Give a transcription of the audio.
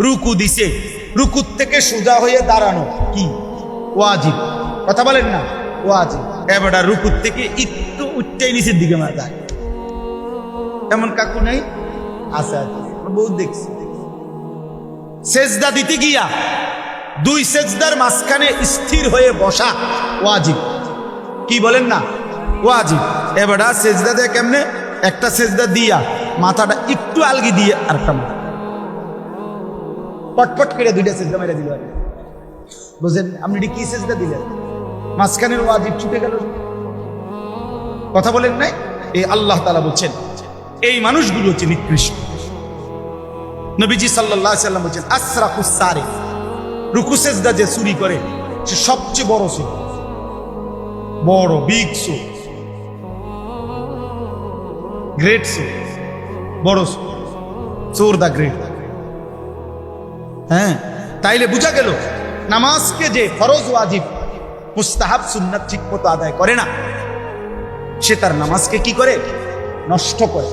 রুকু দিছে। রুকুর থেকে সোজা হয়ে দাঁড়ানো। কি? ওয়াজিব। কথা বলেন না। ওয়াজিব। এবার রুকুর থেকে একটু উচ্চাই নিচের দিকে মারা যায়। এমন কাকু নেই? আছে আছে। বহুত দেখছি। সেজদা দিতে গিয়া দুই সেজদার মাঝখানে স্থির হয়ে বসা। ওয়াজিব। কি বলেন না? ওয়াজিব। এবার সেজদা দেয় কেমনে? একটা সেজদা দিয়া মাথাটা একটু আলগি দিয়ে আরেকটা মাথা পটপট করে দুইটা সেজদা মেরে দিল। বুঝলেন আপনি এটি কি সেজদা দিলেন? মাঝখানের ওয়াজিব ছুটে গেল। কথা বলেন নাই? এই আল্লাহ তালা বলছেন, এই মানুষগুলো হচ্ছে নিকৃষ্ট। নবীজি সাল্লাহ সাল্লাম বলছেন আসরাফুস সারে। রুকু, সেজদা যে চুরি করে, সে সবচেয়ে বড় চোর। বড়, বিগ চোর। গ্রেট চোর। বড় চোর। চোর দা গ্রেট। হ্যাঁ তাইলে বুঝা গেল, নামাজকে যে ফরজ ওয়াজিব, মুস্তাহাব সুন্নাত ঠিক মতো আদায় করে না, সে তার নামাজকে কি করে? নষ্ট করে।